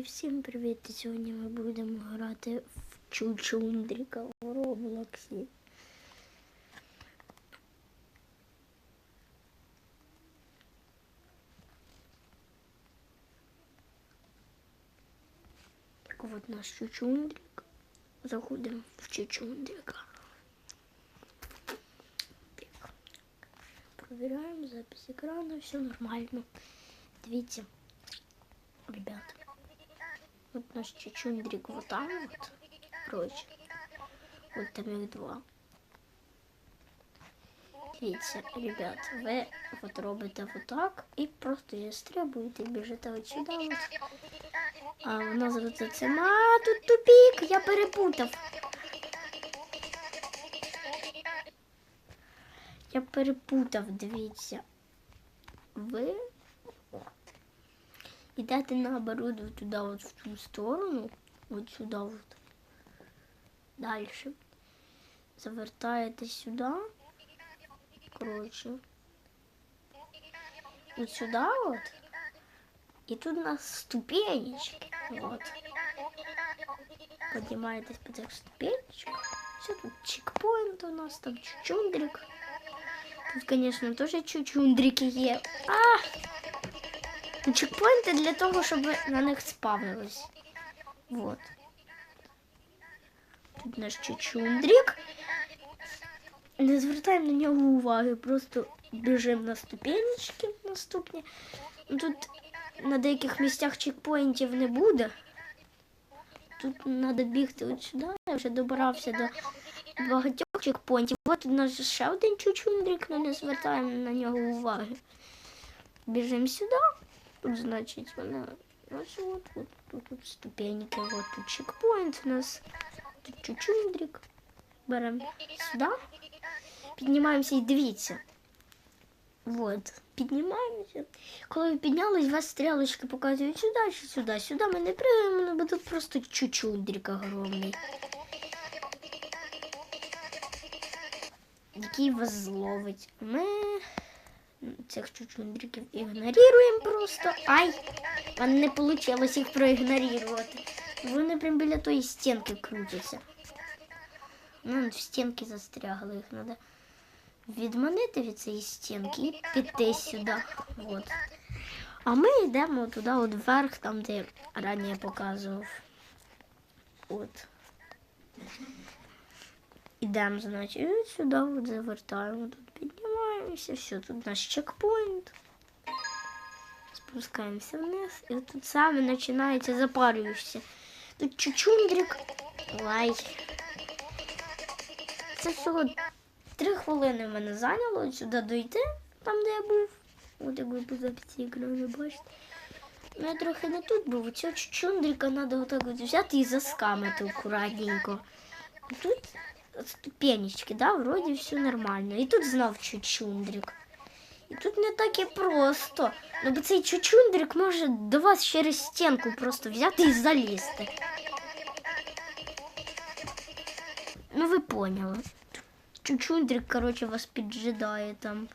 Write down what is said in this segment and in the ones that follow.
І всім привіт! Сьогодні ми будемо грати в Чучундріка в Роблоксі. Так от наш Чучундрик. Заходимо в Чучундрика. Так. Провіряємо запись екрану, все нормально. Дивіться, ребята. Вот наш чучундрик вот там вот. Короче. Вот там их два. Дивіться, ребят, ви от робите вот так і просто її стрибуєте, біжите от сюди. От. А воно зробиться цим. А, тут тупік, я перепутав. Я перепутав, дивіться. Ви Идете наоборот вот туда вот в ту сторону, вот сюда вот. Дальше. Завертаете сюда. Короче. Вот сюда вот. И тут у нас ступенечки. Вот. Поднимаетесь по этих ступенечках. Все, тут чекпоинт у нас, там чучундрик. Тут, конечно, тоже чучундрики є. А! Ну, Чекпоінти для того, щоб на них спавнились. Вот. Тут наш чучундрик. Не звертаємо на нього уваги, просто біжимо на ступенечки наступні. Ну, Тут на деяких місцях чекпоінтів не буде. Тут треба бігти от сюди. Я вже добирався до багатьох чекпоінтів. От у нас ще один чучундрик, але не звертаємо на нього уваги. Біжимо сюди. Тут, значить, вона ось от, от, тут, тут ступеньки, от тут чекпоінт у нас, тут чучундрик. Беремо сюди, піднімаємося і дивіться. От, піднімаємося. Коли ви піднялись, вас стрілочки показують сюди чи сюди. Сюди ми не пригаємо, бо тут просто чучундрик огромний. Який вас зловить. Ми цих чучундриків ігноруємо просто. Ай! мене не вийшло їх проігнорувати. Вони прям біля тої стінки крутяться. Ну, в стінки застрягли, їх треба відманити від цієї стінки і піти сюди. От. А ми йдемо туди от вверх, там, де я раніше показував. От. Ідемо, значить, сюди от завертаємо, тут піднімаємося, все, тут наш чекпоінт. Спускаємося вниз, і тут саме починається запарюєшся. Тут чучундрик. Лай. Це всього три хвилини мене зайняло сюди дойти, там де я був. От як ви по записі екрану бачите. Ну, я трохи не тут був. Цього чучундрика треба отак от взяти і заскамити акуратненько. Тут ступенечки, да, вроді все нормально. І тут знов чучундрик. І тут не так і просто. Ну бо цей чучундрик може до вас через стінку просто взяти і залізти. Ну ви поняли. Чучундрик, короче, вас піджидає там.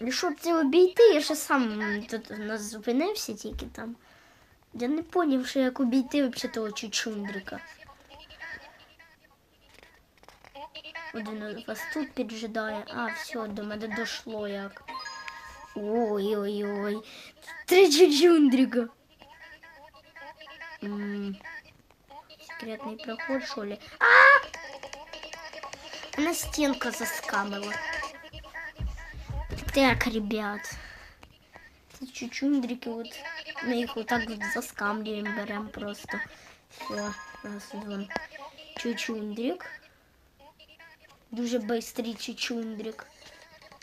І щоб це обійти, я ще сам тут у нас зупинився тільки там. Я не поняв, що як обійти взагалі того чучундрика. Один вас тут піджидає. А, все, до мене дошло як. Ой-ой-ой. Три чучундрика. М, Секретний проход, що ли? А! Она стенка заскамила. Так, ребят. Це чучундрики, вот ми їх вот так вот заскамлюємо, беремо просто. Все, раз, два. Чучундрик. Дуже бистрий чучундрик.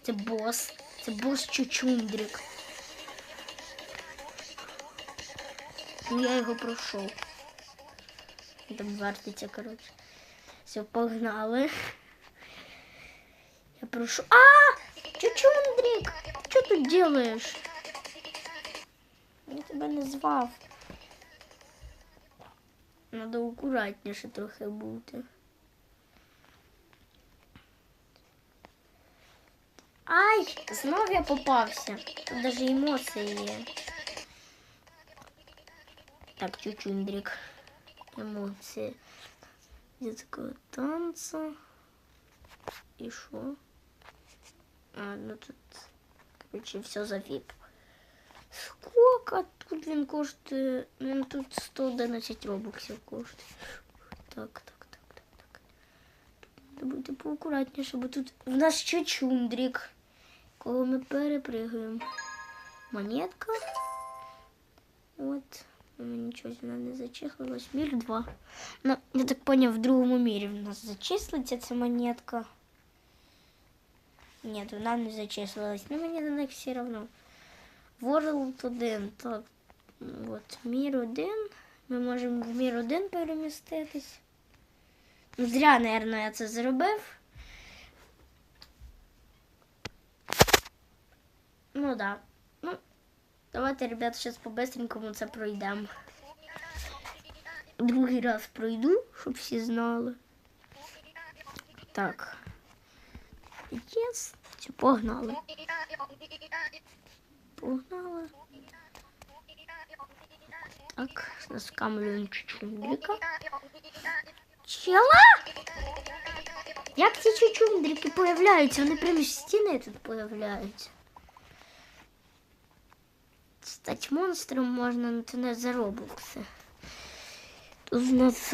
Це бос. Це бос чучундрик. Ну, я його пройшов. Там вертиться, коротше. Все, погнали. Я прошу. А! Чучундрик! Що тут делаєш? Я тебе не звав. Надо акуратніше трохи бути. Ай, знов я попався. Тут навіть емоції є. Так, чучундрик. Емоції. Детского танца. І що? А, ну тут, короче, все за віп. Сколько тут він коштує? Він тут 111 робоксів коштує. Так, так, так, так, так. Треба бути поакуратніше, бо тут в нас чучундрик. Кого ми перепригуємо. Монетка. От. У мене нічого вона не зачислилась. Мір 2. Ну, я так поняв, в другому мірі в нас зачислиться ця монетка. Ні, вона не зачислилась. Ну мені на них все одно. World 1. Так. От, мір 1. Ми можемо в мір 1 переміститись. Зря, мабуть, я це зробив. Ну да. Ну, давайте, ребят, зараз по-быстренькому це пройдемо. Другий раз пройду, щоб всі знали. Так. Єс. Все, погнали. Погнали. Так, наскамлюємо чучундрика. Чела? Як ці чучундрики появляються? Вони прямо з стіни тут появляються. Стати монстром можна, але це не за робокси. Тут в нас.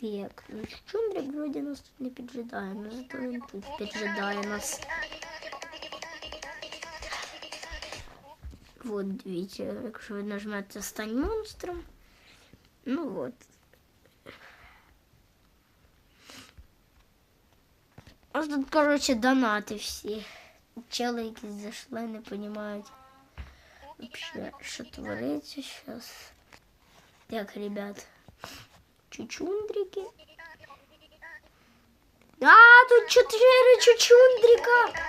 Так, ну чучундрик вроді нас тут не піджидає, але зато він тут піджидає нас. От дивіться, якщо ви нажмете стань монстром. Ну от. Ось тут, коротше, донати всі. Чели зайшли, не розуміють. Вообще, що твориться зараз. Так, ребят. Чучундрики. А, тут чотири чучундрика.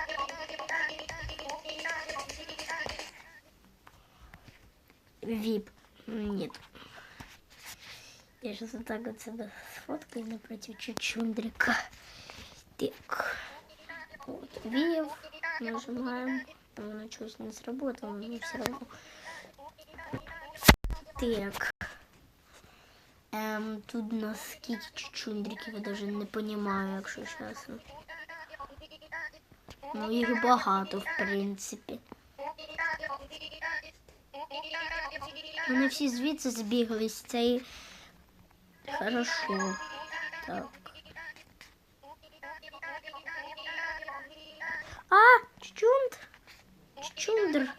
Вип. Нет. Я сейчас вот так вот себя сфоткаю напротив чучундрика. Так. Вот. Виев. Нажимаем. Оно чуть не сработало, но все равно. Так. Ем, тут нас скільки я даже не понимаю, якщо чесно. Ну, їх багато, в принципі. Вони всі звідси збіглись, це і хорошо. Так. А, чучунд. Чучундр.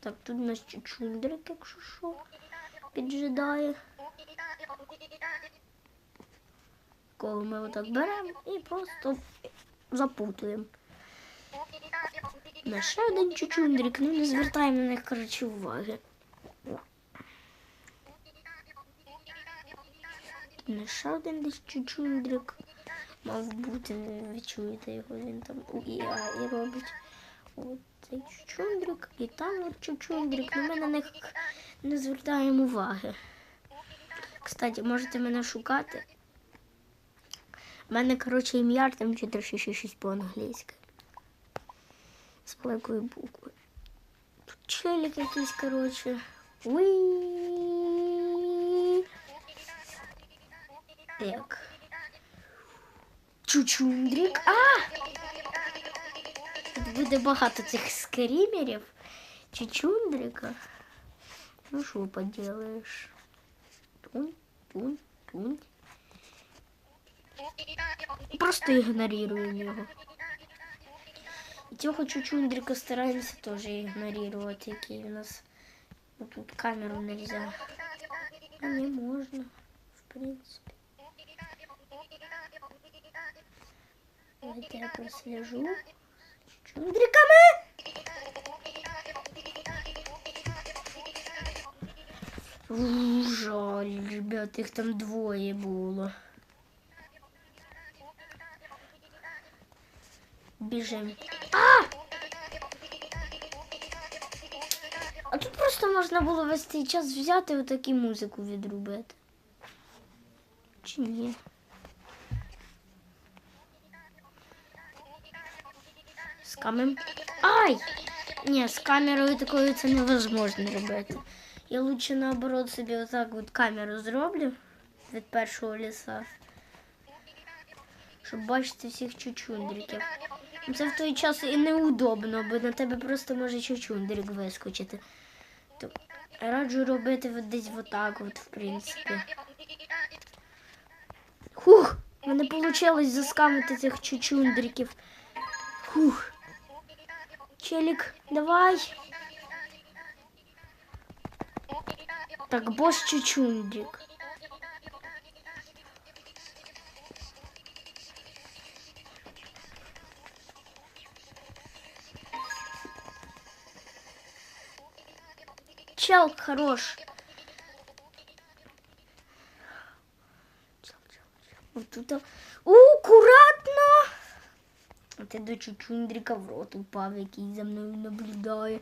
Так, тут у нас чучундрик, якщо що, піджидає. Кого ми отак беремо і просто запутуємо. На ще один чучундрик, ну не звертаємо на них, коротше, уваги. На ще один десь чучундрик. Мав бути, ви чуєте його, він там у і робить. От цей чучундрик і там от чучундрик. Ми на них не звертаємо уваги. Кстати, можете мене шукати. У мене, коротше, ім'я там 466 по-англійськи. З великою буквою. Тут челік якийсь, коротше. Уі. Так. Чучундрик. А! Тут буде багато цих скрімерів. Чучундрика. Ну що поделаешь? Тунь, тунь, тунь. Просто ігноруємо його. І цього чучундрика стараємося теж ігнорувати, який у нас. Ну, тут камеру нельзя. А не можна, в принципі. Давайте я прослежу. Чундриками! Ух, Жаль, ребят, їх там двоє було. Біжим. А! А тут просто можна було весь цей час взяти отак і музику відрубити. Чи ні? Скамем. Ай! Ні, з камерою такою це невозможно робити. Я лучше наоборот собі отак от камеру зроблю від першого ліса. Щоб бачити всіх чучундриків. Ну, Це в той час і неудобно, бо на тебе просто може чучундрик вискочити. То раджу робити от десь отак, от, в принципі. Хух! Мене вийшло заскамити цих чучундриків. Хух. Челік, давай. Так, бос чучундрик. Чел хорош. Чел, чел, чел. Вот тут. У, А ти до чучундрика в рот упав, який за мною наблюдає.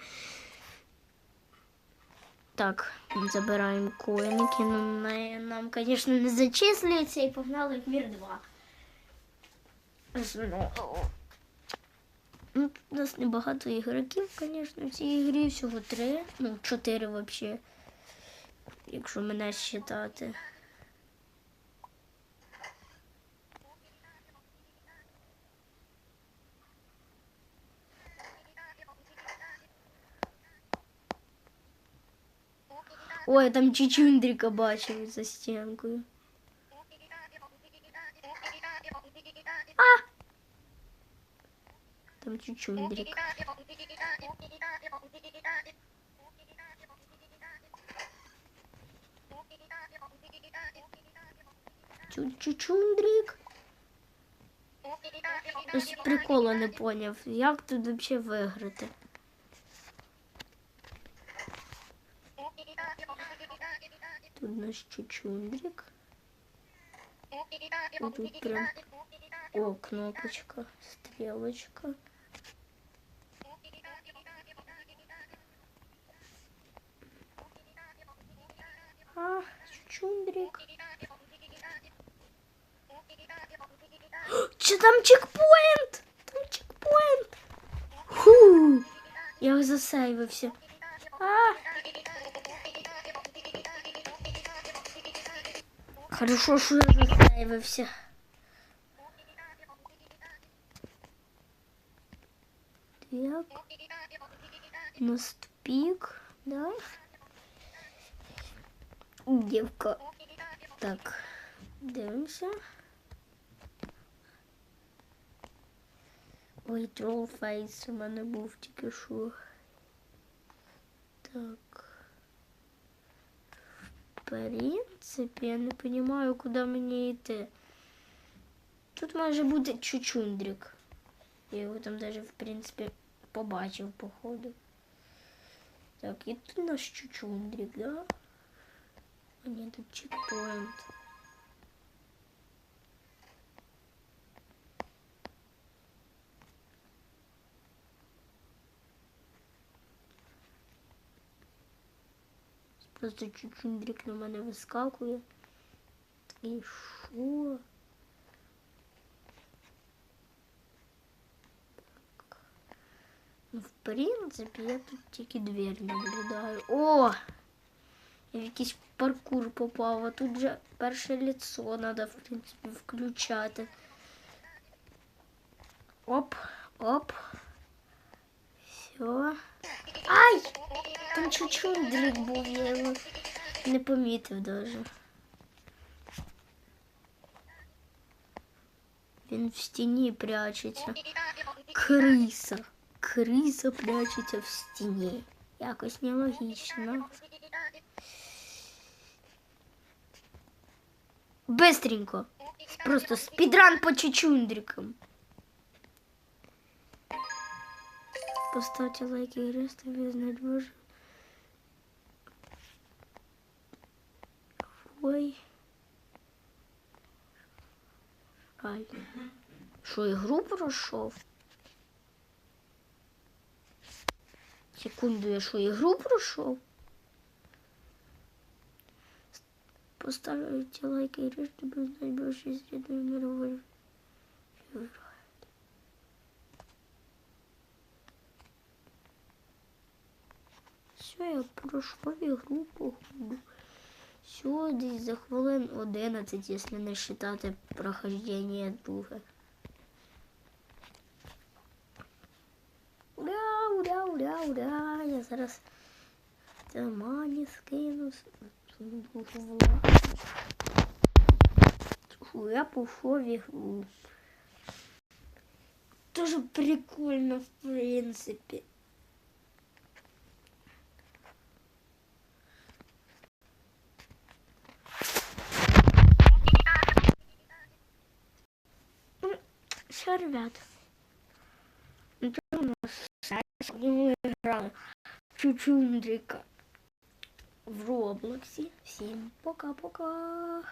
Так, забираємо коїнки. Ну, нам, звісно, не зачислюється і погнали в мір 2. Ну, у нас небагато ігроків, звісно, в цій ігрі всього три. Ну, чотири взагалі. Якщо мене вважати. Ой, там чучундрика бачив за стінкою. А! Там чучундрик. Чу- Чучундрик. Ось прикола не поняв. Як тут взагалі виграти? Тут наш чучундрик. І тут прям о, кнопочка, стрелочка. А, чучундрик. Че там чекпоінт? Там чекпоінт. Фу. Я засейвився. А. Хорошо, що я засейвився. Так. Наступик, да? Девка. Так, дивимося. Ой, тролфейс у мене був тільки. Так В принципі, я не розумію, куди мені йти. Тут може бути чучундрик. Я його там даже, в принципі, побачив, походу. Так, і тут наш чучундрик, да? А ні, тут чекпоінт. Просто чучундрик на мене вискакує. Такий що? Ну, в принципі, я тут тільки двері наблюдаю. О! Я в якийсь паркур попав, а тут же перше лицо треба, в принципі, включати. Оп, оп. Все. Ай! Там чуть-чуть був, я його не помітив даже. Він в стіні прячеться. Криса. Криса прячеться в стіні. Якось нелогічно. Быстренько. Просто спідран по чучундрикам. Поставьте лайки и ставьте знать боже. Ой. Ай. Що, ігру пройшов? Секунду, я що, ігру пройшов? Поставьте лайки и чтобы знать больше средней мировой. Все, я пройшов ігру походу. Десь за хвилин 11, якщо не вважати прохождення друге. Ура, ура, ура, ура. Я зараз це мані скину. Я пішов ігру. Тоже прикольно, в принципе. Все, ребят. Это у нас сайт, где мы играли Чучундрика в Роблоксе. Всем пока-пока.